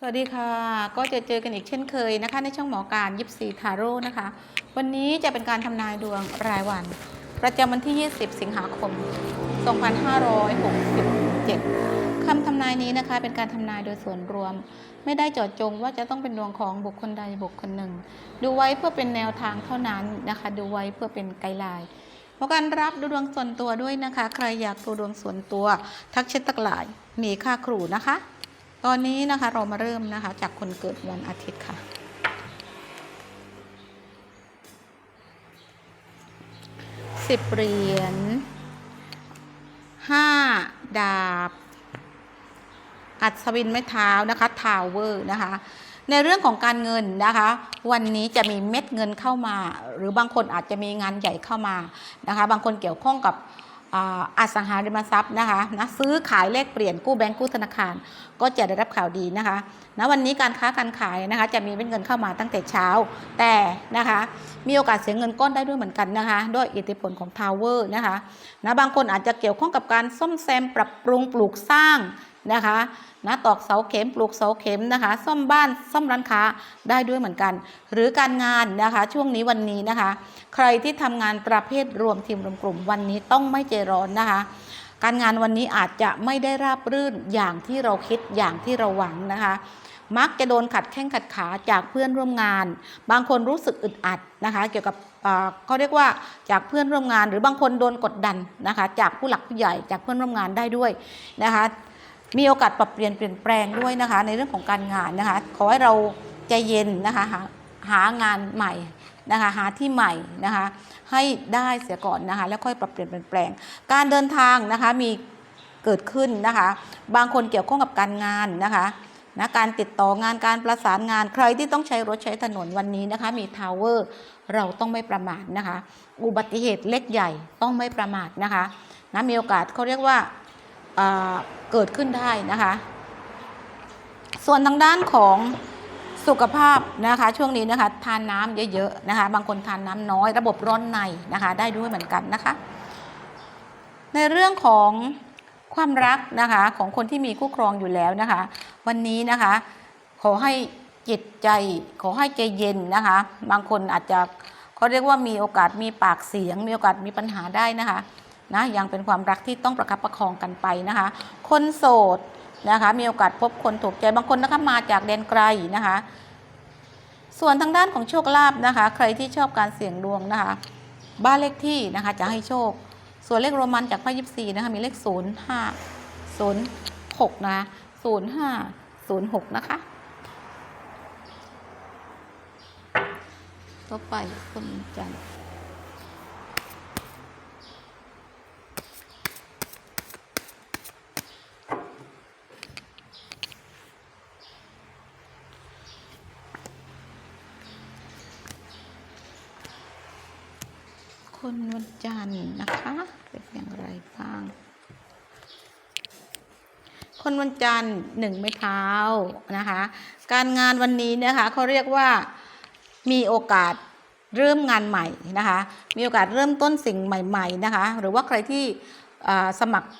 สวัสดีค่ะ ก็จะเจอกันอีกเช่นเคยนะคะ ในช่องหมอการยิปซีทาโร่นะคะ วันนี้จะเป็นการทำนายดวงรายวัน ประจำวันที่ 20 สิงหาคม 2567คำทำนายนี้นะคะ เป็นการทำนายโดยส่วนรวม ไม่ได้เจาะจงว่าจะต้องเป็นดวงของบุคคลใดบุคคลหนึ่ง ดูไว้เพื่อเป็นแนวทางเท่านั้นนะคะ ดูไว้เพื่อเป็นไกด์ไลน์เพราะการรับดูดวงส่วนตัวด้วยนะคะ ใครอยากดูดวงส่วนตัว ทักเช็ดตักหลายมีค่าครูนะคะ ตอนนี้นะคะเรามาเริ่มนะคะ จากคนเกิดวันอาทิตย์ค่ะ สิบเหรียญห้าดาบ อัศวินไม้เท้านะคะทาวเวอร์นะคะในเรื่องของการเงินนะคะ วันนี้จะมีเม็ดเงินเข้ามา หรือบางคนอาจจะมีงานใหญ่เข้ามานะคะ บางคนเกี่ยวข้องกับ อสังหาริมทรัพย์นะคะนะซื้อขายเลขเปลี่ยนกู้แบงก์กู้ธนาคาร ก็จะได้รับข่าวดีนะคะณวันนี้การค้าการขายนะคะจะมีเงินเข้ามาตั้งแต่เช้า แต่นะคะมีโอกาสเสียเงินก้อนได้ด้วยเหมือนกันนะคะด้วยอิทธิพลของทาวเวอร์นะคะนะบางคนอาจจะเกี่ยวข้องกับการซ่อมแซมปรับปรุงปลูกสร้างนะคะนะตอกเสาเข็มปลูกเสาเข็มนะคะ ซ่อมบ้านซ่อมร้านค้าได้ด้วยเหมือนกัน หรือการงานนะคะช่วงนี้วันนี้นะคะ ใครที่ทำงานประเภทรวมทีมรวมกลุ่มวันนี้ต้องไม่ใจร้อนนะคะ การงานวันนี้อาจจะไม่ได้ราบรื่นอย่างที่เราคิดอย่างที่เราหวังนะคะมักจะโดนขัดแข้งขัดขาจากเพื่อนร่วมงาน บางคนรู้สึกอึดอัดนะคะ เกี่ยวกับเขาเรียกว่าจากเพื่อนร่วมงาน หรือบางคนโดนกดดันนะคะ จากผู้หลักผู้ใหญ่จากเพื่อนร่วมงานได้ด้วยนะคะ มีโอกาสปรับเปลี่ยนเปลี่ยนแปลงด้วยนะคะ ในเรื่องของการงานนะคะ ขอให้เราใจเย็นนะคะหางานใหม่ นะคะหาที่ใหม่นะคะให้ได้เสียก่อนนะคะแล้วค่อยปรับเปลี่ยนเปลี่ยนแปลง การเดินทางนะคะมีเกิดขึ้นนะคะ บางคนเกี่ยวข้องกับการงานนะคะนะการติดต่องานการประสานงานใครที่ต้องใช้รถใช้ถนนวันนี้นะคะ มีทาวเวอร์เราต้องไม่ประมาทนะคะ อุบัติเหตุเล็กใหญ่ต้องไม่ประมาทนะคะนะมีโอกาสเขาเรียกว่าเอ่อเกิดขึ้นได้นะคะ ส่วนทางด้านของ สุขภาพนะคะ ช่วงนี้นะคะทานน้ำเยอะๆนะคะ บางคนทานน้ำน้อย ระบบร้อนในนะคะ ได้ด้วยเหมือนกันนะคะ ในเรื่องของความรักนะคะของคนที่มีคู่ครองอยู่แล้วนะคะ วันนี้นะคะ ขอให้จิตใจ ขอให้ใจเย็นนะคะ บางคนอาจจะเขาเรียกว่ามีโอกาสมีปากเสียง มีโอกาสมีปัญหาได้นะคะนะยังเป็นความรักที่ต้องประคับประคองกันไปนะคะ คนโสด นะคะ มีโอกาสพบคนถูกใจบางคนนะคะมาจากแดนไกลนะคะ ส่วนทางด้านของโชคลาภนะคะ ใครที่ชอบการเสี่ยงดวงนะคะ บ้านเลขที่นะคะจะให้โชค ส่วนเลขโรมันจากไพ่ยิปซีนะคะมีเลข0 5 0 6นะ0 5 0 6นะคะต่อไปคนจันทร์ คนวันจันทร์นะคะ เป็นอย่างไรบ้าง คนวันจันทร์หนึ่งไม้เท้านะคะ การงานวันนี้นะคะเขาเรียกว่ามีโอกาสเริ่มงานใหม่นะคะ มีโอกาสเริ่มต้นสิ่งใหม่ ๆนะคะ หรือว่าใครที่สมัคร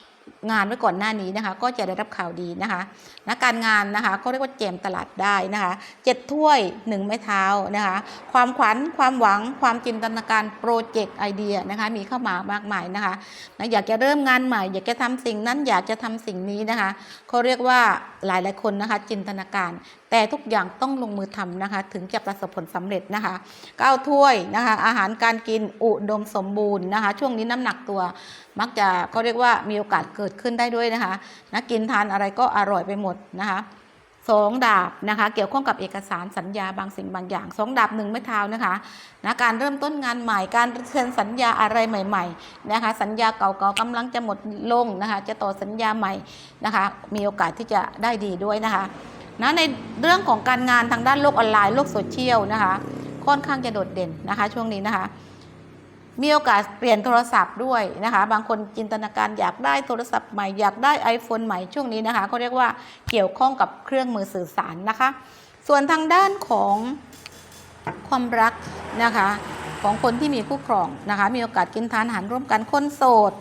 งานไว้ก่อนหน้านี้นะคะ ก็จะได้รับข่าวดีนะคะนะการงานนะคะเขาเรียกว่าเจมตลาดได้นะคะเจ็ดถ้วยหนึ่งไม้เท้านะคะ ความขวัญความหวังความจินตนาการโปรเจกต์ไอเดียนะคะ มีเข้ามามากมายนะคะนะอยากจะเริ่มงานใหม่ อยากจะทำสิ่งนั้นอยากจะทำสิ่งนี้นะคะเขาเรียกว่าหลายๆคนนะคะจินตนาการ แต่ทุกอย่างต้องลงมือทำนะคะ ถึงจะประสบผลสำเร็จนะคะเก้าถ้วยนะคะ อาหารการกินอุดมสมบูรณ์นะคะ ช่วงนี้น้ำหนักตัว มักจะเขาเรียกว่ามีโอกาสเกิดดขึ้นได้ด้วยนะคะนะกินทานอะไรก็อร่อยไปหมดนะคะสองดาบนะคะ เกี่ยวข้องกับเอกสารสัญญาบางสิ่งบางอย่างสองดาบหนึ่งไม้เท้านะคะนะการเริ่มต้นงานใหม่การเซ็นสัญญาอะไรใหม่ๆนะคะ สัญญาเก่าๆกำลังจะหมดลงนะคะ จะต่อสัญญาใหม่นะคะ มีโอกาสที่จะได้ดีด้วยนะคะนะในเรื่องของการงานทางด้านโลกออนไลน์โลกโซเชียลนะคะ ค่อนข้างจะโดดเด่นนะคะ ช่วงนี้นะคะ มีโอกาสเปลี่ยนโทรศัพท์ด้วยนะคะ บางคนจินตนาการอยากได้โทรศัพท์ใหม่อยากได้ iPhone ใหม่ช่วงนี้นะคะเขาเรียกว่าเกี่ยวข้องกับเครื่องมือสื่อสารนะคะ ส่วนทางด้านของความรักนะคะ ของคนที่มีคู่ครองนะคะ มีโอกาสกินทานอาหารร่วมกันคนโสด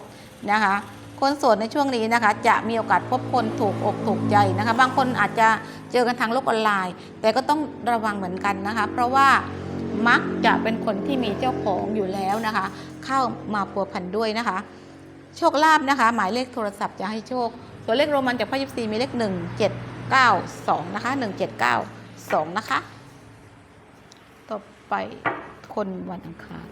นะคะคนโสดในช่วงนี้นะคะ จะมีโอกาสพบคนถูกอกถูกใจนะคะ บางคนอาจจะเจอกันทางโลกออนไลน์ แต่ก็ต้องระวังเหมือนกันนะคะ เพราะว่า มักจะเป็นคนที่มีเจ้าของอยู่แล้วนะคะ เข้ามาพัวพันด้วยนะคะ โชคลาภนะคะ หมายเลขโทรศัพท์จะให้โชค ตัวเลขโรมันจากพระยิปซีมีเลข 1 7 9 2 นะคะ 1 7 9 2 นะคะ ต่อไปคนวันอังคาร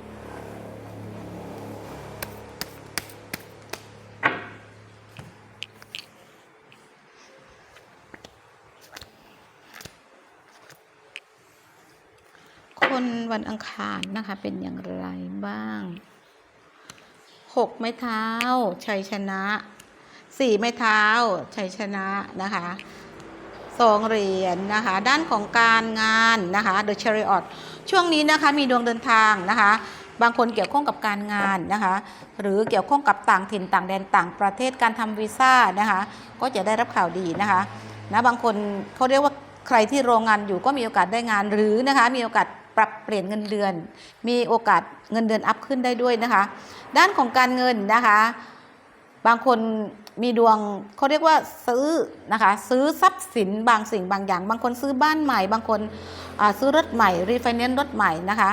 คน วันอังคารนะคะ เป็นอย่างไรบ้างหกไม้เท้า ชัยชนะสี่ไม้เท้า ชัยชนะนะคะสองเหรียญนะคะ ด้านของการงานนะคะ The Chariot ช่วงนี้นะคะมีดวงเดินทางนะคะ บางคนเกี่ยวข้องกับการงานนะคะ หรือเกี่ยวข้องกับต่างถิ่นต่างแดนต่างประเทศการทำวีซ่านะคะ ก็จะได้รับข่าวดีนะคะนะบางคนเขาเรียกว่าใครที่โรงงานอยู่ก็มีโอกาสได้งานหรือนะคะมีโอกาส ปรับเปลี่ยนเงินเดือน มีโอกาสเงินเดือนอัพขึ้นได้ด้วยนะคะ ด้านของการเงินนะคะ บางคนมีดวงเขาเรียกว่าซื้อนะคะ ซื้อทรัพย์สินบางสิ่งบางอย่าง บางคนซื้อบ้านใหม่ บางคนซื้อรถใหม่รีไฟแนนซ์รถใหม่นะคะ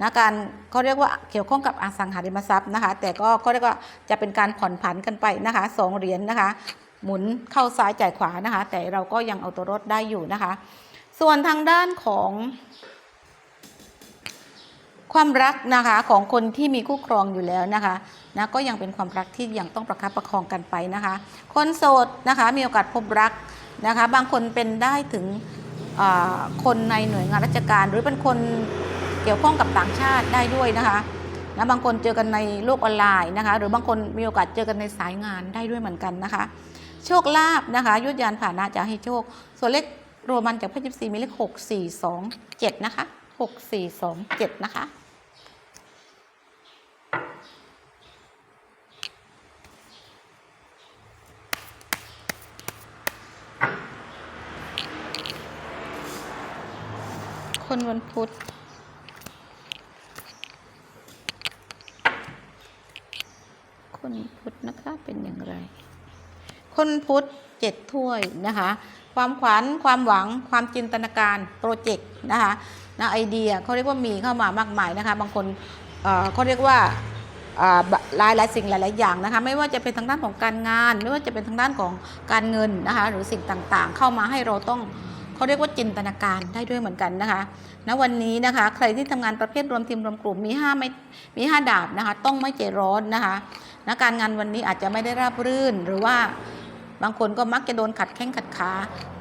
นะการเขาเรียกว่าเกี่ยวข้องกับอสังหาริมทรัพย์นะคะ แต่ก็เขาเรียกว่าจะเป็นการผ่อนผันกันไปนะคะสองเหรียญนะคะ หมุนเข้าซ้ายจ่ายขวานะคะ แต่เราก็ยังเอาตัวรถได้อยู่นะคะ ส่วนทางด้านของ ความรักนะคะของคนที่มีคู่ครองอยู่แล้วนะคะนะก็ยังเป็นความรักที่ยังต้องประคับประคองกันไปนะคะ คนโสดนะคะมีโอกาสพบรักนะคะ บางคนเป็นได้ถึงคนในหน่วยงานราชการ หรือเป็นคนเกี่ยวข้องกับต่างชาติได้ด้วยนะคะนะบางคนเจอกันในโลกออนไลน์นะคะ หรือบางคนมีโอกาสเจอกันในสายงานได้ด้วยเหมือนกันนะคะ โชคลาภนะคะยุทธยานผ่านะจะให้โชค ส่วนเลขโรมันจากพระยิปซีมีเลขหกสี่สองเจ็ดนะคะ หกสี่สองเจ็ดนะคะ คนวันพุธคนพุธนะคะเป็นอย่างไร คนพุธเจ็ดถ้วยนะคะ ความขวัญความหวังความจินตนาการโปรเจกต์นะคะ นะไอเดียเขาเรียกว่ามีเข้ามามากมายนะคะ บางคนเเขาเรียกว่าอ่าหลายหลายสิ่งหลาย ๆ อย่างนะคะ ไม่ว่าจะเป็นทางด้านของการงาน ไม่ว่าจะเป็นทางด้านของการเงินนะคะ หรือสิ่งต่างๆ เข้ามาให้เราต้องเขาเรียกว่าจินตนาการได้ด้วยเหมือนกันนะคะณวันนี้นะคะ ใครที่ทำงานประเภทรวมทีมรวมกลุ่มมีห้าไม่มีห้าดาบนะคะ ต้องไม่ใจร้อนนะคะนะการงานวันนี้อาจจะไม่ได้ราบรื่น หรือว่าบางคนก็มักจะโดนขัดแข้งขัดขา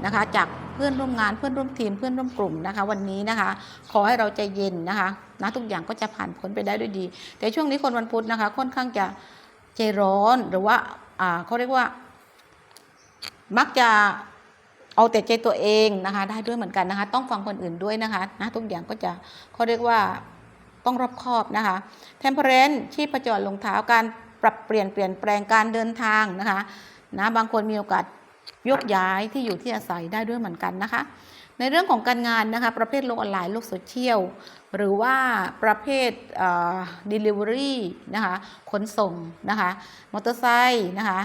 นะคะ จาก เพื่อนร่วมงานเพื่อนร่วมทีมเพื่อนร่วมกลุ่มนะคะ วันนี้นะคะ ขอให้เราใจเย็นนะคะนะทุกอย่างก็จะผ่านพ้นไปได้ด้วยดี แต่ช่วงนี้คนวันพุธนะคะ ค่อนข้างจะใจร้อนหรือว่าอ่าเขาเรียกว่า มักจะเอาแต่ใจตัวเองนะคะ ได้ด้วยเหมือนกันนะคะ ต้องฟังคนอื่นด้วยนะคะนะทุกอย่างก็จะเขาเรียกว่าต้องรอบคอบนะคะเทมเพรนชีพจรลงเท้าการปรับเปลี่ยนเปลี่ยนแปลงการเดินทางนะคะนะบางคนมีโอกาส ยกย้ายที่อยู่ที่อาศัยได้ด้วยเหมือนกันนะคะ ในเรื่องของการงานนะคะ ประเภทโลกออนไลน์โลกโซเชียลหรือว่าประเภทเอ่อ delivery นะคะขนส่งนะคะมอเตอร์ไซค์นะคะ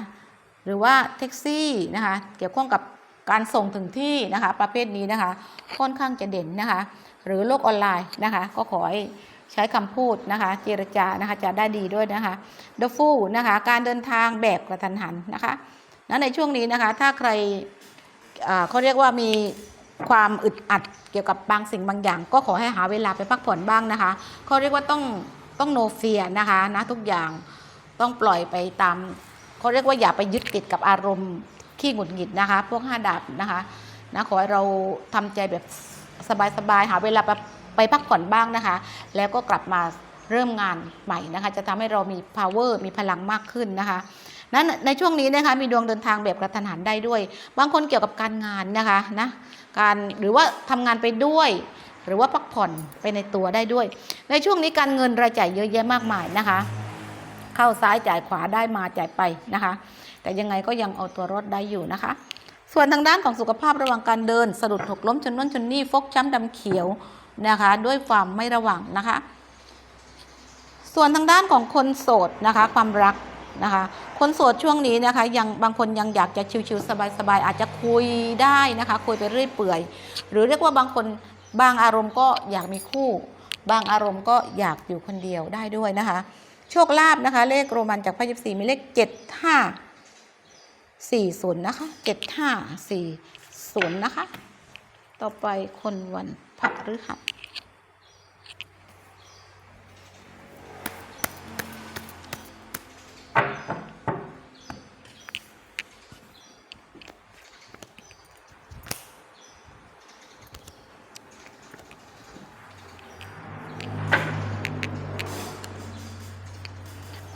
หรือว่าแท็กซี่นะคะเกี่ยวข้องกับการส่งถึงที่นะคะประเภทนี้นะคะค่อนข้างจะเด่นนะคะหรือโลกออนไลน์นะคะก็ขอให้ใช้คำพูดนะคะเจรจานะคะจะได้ดีด้วยนะคะ The Fool นะคะการเดินทางแบบกระทันหันนะคะ นะในช่วงนี้นะคะ ถ้าใครเขาเรียกว่ามีความอึดอัดเกี่ยวกับบางสิ่งบางอย่าง ก็ขอให้หาเวลาไปพักผ่อนบ้างนะคะเขาเรียกว่าต้องต้องโนเฟียนะคะนะทุกอย่างต้องปล่อยไปตามเขาเรียกว่าอย่าไปยึดติดกับอารมณ์ขี้หงุดหงิดนะคะ พวกห้าดาบนะคะนะขอให้เราทำใจแบบสบายๆหาเวลาไปไปพักผ่อนบ้างนะคะ แล้วก็กลับมาเริ่มงานใหม่นะคะ จะทำให้เรามี power มีพลังมากขึ้นนะคะ นั้นในช่วงนี้นะคะมีดวงเดินทางแบบกระทันหันได้ด้วย บางคนเกี่ยวกับการงานนะคะนะการหรือว่าทำงานไปด้วย หรือว่าพักผ่อนไปในตัวได้ด้วย ในช่วงนี้การเงินรายจ่ายเยอะแยะมากมายนะคะ เข้าซ้ายจ่ายขวาได้มาจ่ายไปนะคะ แต่ยังไงก็ยังเอาตัวรอดได้อยู่นะคะส่วนทางด้านของสุขภาพระหว่างการเดินสะดุดหกล้มจนน้นจนนี่ฟกช้ำดำเขียวนะคะ ด้วยความไม่ระวังนะคะ ส่วนทางด้านของคนโสดนะคะ ความรัก นะคะ คนโสดช่วงนี้นะคะยังบางคนยังอยากจะชิวๆสบายๆอาจจะคุยได้นะคะ คุยไปเรื่อยเปื่อย หรือเรียกว่าบางคนบางอารมณ์ก็อยากมีคู่ บางอารมณ์ก็อยากอยู่คนเดียวได้ด้วยนะคะ โชคลาภนะคะ เลขโรมันจากพระยิบสีมีเลข7 5 4 0นย์นะคะ7 5 4 0นะคะ ต่อไปคนวันพฤหัส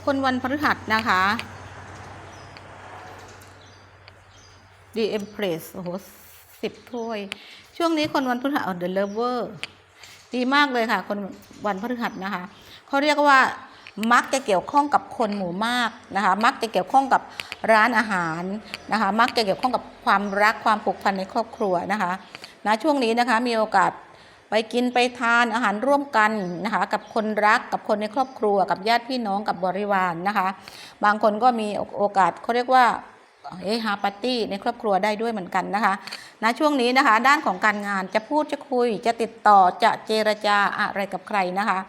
คนวันพฤหัสนะคะ The Empress โอ้โหสิบถ้วย ช่วงนี้คนวันพฤหัส The Lover ดีมากเลยค่ะ คนวันพฤหัสนะคะ เขาเรียกว่ามักจะเกี่ยวข้องกับคนหมู่มากนะคะ มักจะเกี่ยวข้องกับร้านอาหารนะคะ มักจะเกี่ยวข้องกับความรักความผูกพันในครอบครัวนะคะนะช่วงนี้นะคะมีโอกาส ไปกินไปทานอาหารร่วมกันนะคะ กับคนรักกับคนในครอบครัว กับญาติพี่น้องกับบริวารนนะคะ บางคนก็มีโอกาสเขาเรียกว่าเฮฮาปาร์ตี้ในครอบครัวได้ด้วยเหมือนกันนะคะนะช่วงนี้นะคะ ด้านของการงานจะพูดจะคุย จะติดต่อจะเจรจาอะไรกับใครนะคะ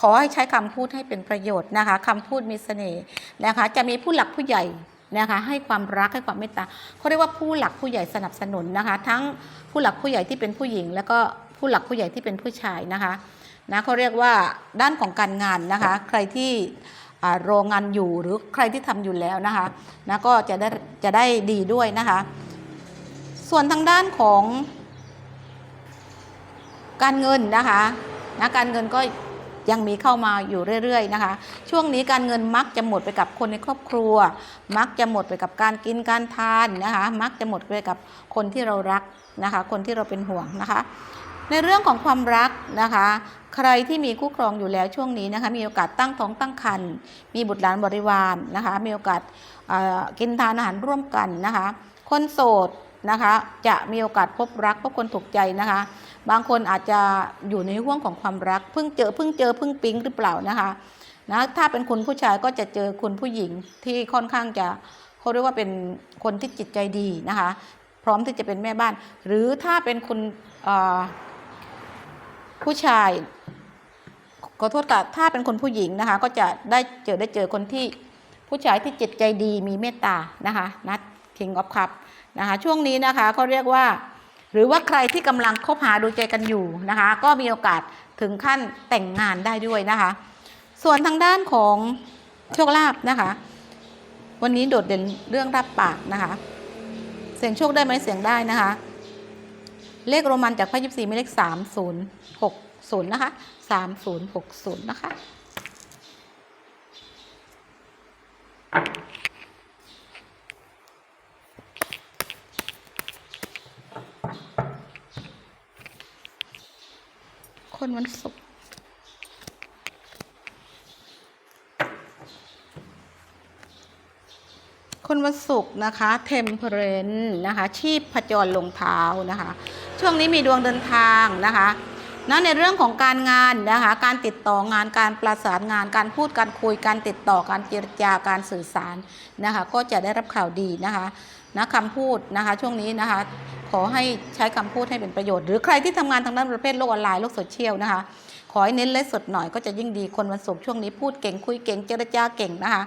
ขอให้ใช้คำพูดให้เป็นประโยชน์นะคะคำพูดมีเสน่ห์นะคะ จะมีผู้หลักผู้ใหญ่นะคะให้ความรักให้ความเมตตาเขาเรียกว่าผู้หลักผู้ใหญ่สนับสนุนนะคะ ทั้งผู้หลักผู้ใหญ่ที่เป็นผู้หญิง แล้วก็ ผู้หลักผู้ใหญ่ที่เป็นผู้ชายนะคะนะเขาเรียกว่าด้านของการงานนะคะ ใครที่อ่าโรงงานอยู่หรือใครที่ทำอยู่แล้วนะคะนะก็จะได้จะได้ดีด้วยนะคะ ส่วนทางด้านของการเงินนะคะนะการเงินก็ยังมีเข้ามาอยู่เรื่อยๆนะคะ ช่วงนี้การเงินมักจะหมดไปกับคนในครอบครัว มักจะหมดไปกับการกินการทานนะคะ มักจะหมดไปกับคนที่เรารักนะคะ คนที่เราเป็นห่วงนะคะ ในเรื่องของความรักนะคะ ใครที่มีคู่ครองอยู่แล้วช่วงนี้นะคะ มีโอกาสตั้งท้องตั้งครรภ์มีบุตรหลานบริวารนะคะ มีโอกาสกินทานอาหารร่วมกันนะคะ คนโสดนะคะจะมีโอกาสพบรักพบคนถูกใจนะคะ บางคนอาจจะอยู่ในห่วงของความรักเพิ่งเจอเพิ่งเจอเพิ่งปิ๊งหรือเปล่านะคะนะถ้าเป็นคุณผู้ชายก็จะเจอคุณผู้หญิงที่ค่อนข้างจะเขาเรียกว่าเป็นคนที่จิตใจดีนะคะ พร้อมที่จะเป็นแม่บ้าน หรือถ้าเป็นคุณ ผู้ชาย ขอโทษค่ะถ้าเป็นคนผู้หญิงนะคะ ก็จะได้เจอได้เจอคนที่ผู้ชายที่จิตใจดีมีเมตตานะคะนัด King of Cup นะคะช่วงนี้นะคะเขาเรียกว่า หรือว่าใครที่กำลังคบหาดูใจกันอยู่นะคะ ก็มีโอกาสถึงขั้นแต่งงานได้ด้วยนะคะ ส่วนทางด้านของโชคลาภนะคะ วันนี้โดดเด่นเรื่องรับปากนะคะ เสียงโชคได้ไหมเสียงได้นะคะ เลขโรมันจากพระยิบสีมีเลขสามศูนย์หกศูนย์นะคะสามศูนย์หกศูนย์นะคะคนวันศุกร์คนวันศุกร์นะคะเทมเพรนนะคะ ชีพผจรลงเท้านะคะ ช่วงนี้มีดวงเดินทางนะคะนะในเรื่องของการงานนะคะการติดต่องานการประสานงาน การพูดการคุยการติดต่อการเจรจาการสื่อสารนะคะก็จะได้รับข่าวดีนะคะนะคำพูดนะคะช่วงนี้นะคะขอให้ใช้คำพูดให้เป็นประโยชน์ หรือใครที่ทำงานทางด้านประเภทโลกออนไลน์โลกโซเชียลนะคะขอให้เน้นไลฟ์สดหน่อยก็จะยิ่งดีคนวันศุกร์ช่วงนี้พูดเก่งคุยเก่งเจรจาเก่งนะคะ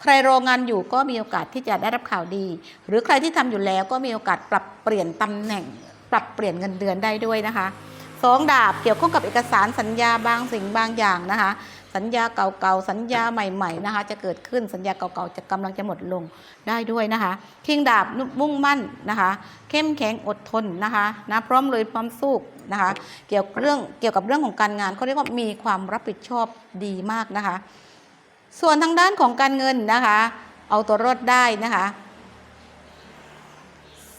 ใครรองานอยู่ก็มีโอกาสที่จะได้รับข่าวดี หรือใครที่ทำอยู่แล้วก็มีโอกาสปรับเปลี่ยนตำแหน่ง ปรับเปลี่ยนเงินเดือนได้ด้วยนะคะสองดาบเกี่ยวข้องกับเอกสารสัญญาบางสิ่งบางอย่างนะคะ สัญญาเก่าๆสัญญาใหม่ๆนะคะ จะเกิดขึ้นสัญญาเก่าๆจะกำลังจะหมดลงได้ด้วยนะคะคิงดาบมุ่งมั่นนะคะ เข้มแข็งอดทนนะคะนะพร้อมเลยพร้อมสู้นะคะ เกี่ยวเรื่องเกี่ยวกับเรื่องของการงานเขาเรียกว่ามีความรับผิดชอบดีมากนะคะ ส่วนทางด้านของการเงินนะคะ เอาตัวรอดได้นะคะ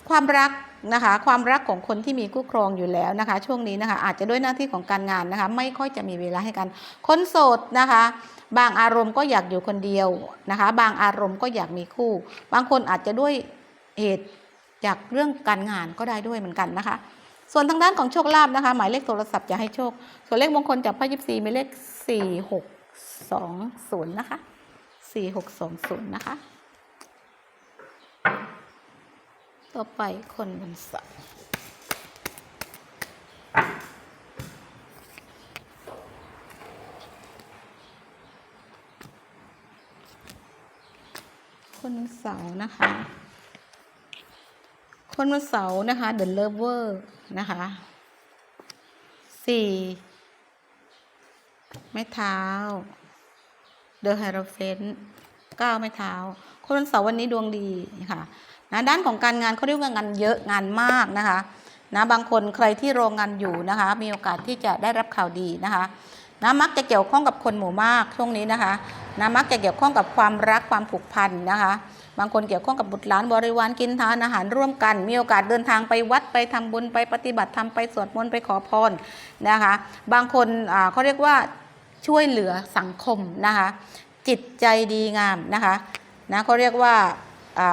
ความรัก นะคะ ความรักของคนที่มีคู่ครองอยู่แล้วนะคะ ช่วงนี้นะคะ อาจจะด้วยหน้าที่ของการงานนะคะ ไม่ค่อยจะมีเวลาให้กัน คนโสดนะคะ บางอารมณ์ก็อยากอยู่คนเดียวนะคะ บางอารมณ์ก็อยากมีคู่ บางคนอาจจะด้วยเหตุจากเรื่องการงานก็ได้ด้วยเหมือนกันนะคะ ส่วนทางด้านของโชคลาภนะคะ หมายเลขโทรศัพท์จะให้โชค ส่วนเลขมงคลจากพระยิบซีหมายเลขสี่หกสองศูนย์นะคะสี่หกสองศูนย์นะคะ ต่อไปคนวันเสาร์คนวันเสาร์นะคะ คนวันเสาร์นะคะ The Lover นะคะสี่ไม้เท้า The Hierophant เก้าไม้เท้า คนวันเสาร์วันนี้ดวงดีค่ะ นะด้านของการงานเขาเรียกว่างานเยอะงานมากนะคะนะบางคนใครที่โรงงานอยู่นะคะ มีโอกาสที่จะได้รับข่าวดีนะคะนะมักจะเกี่ยวข้องกับคนหมู่มากช่วงนี้นะคะนะมักจะเกี่ยวข้องกับความรักความผูกพันนะคะ บางคนเกี่ยวข้องกับบุตรหลานบริวารกินทานอาหารร่วมกัน มีโอกาสเดินทางไปวัดไปทำบุญไปปฏิบัติธรรมไปสวดมนต์ไปขอพรนะคะ บางคนเขาเรียกว่าช่วยเหลือสังคมนะคะ จิตใจดีงามนะคะนะเขาเรียกว่า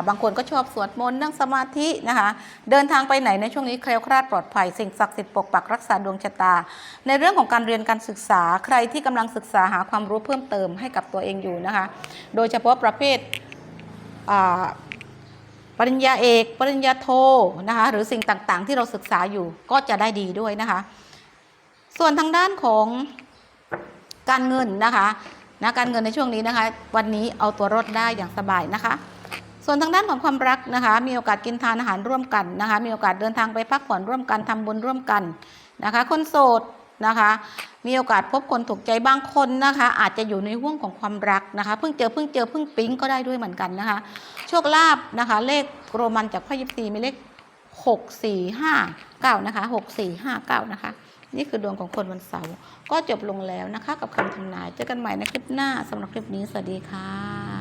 บางคนก็ชอบสวดมนต์นั่งสมาธินะคะ เดินทางไปไหนในช่วงนี้แคล้วคลาดปลอดภัยสิ่งศักดิ์สิทธิ์ปกปักรักษาดวงชะตา ในเรื่องของการเรียนการศึกษาใครที่กำลังศึกษาหาความรู้เพิ่มเติมให้กับตัวเองอยู่นะคะ โดยเฉพาะประเภทปริญญาเอก ปริญญาโทนะคะหรือสิ่งต่างๆ ที่เราศึกษาอยู่ก็จะได้ดีด้วยนะคะ ส่วนทางด้านของการเงินนะคะนะการเงินในช่วงนี้นะคะ วันนี้เอาตัวรอดได้อย่างสบายนะคะ ส่วนทางด้านของความรักนะคะ มีโอกาสกินทานอาหารร่วมกันนะคะ มีโอกาสเดินทางไปพักผ่อนร่วมกันทำบุญร่วมกันนะคะ คนโสดนะคะ มีโอกาสพบคนถูกใจบางคนนะคะ อาจจะอยู่ในห่วงของความรักนะคะ เพิ่งเจอเพิ่งเจอเพิ่งปิ๊งก็ได้ด้วยเหมือนกันนะคะ โชคลาภนะคะ เลขโรมันจากไพ่ยิปซีมีเลข6 4 5 9นะคะ6 4 5 9นะคะ นี่คือดวงของคนวันเสาร์ก็จบลงแล้วนะคะ กับคำทำนายเจอกันใหม่ในคลิปหน้าสำหรับคลิปนี้สวัสดีค่ะ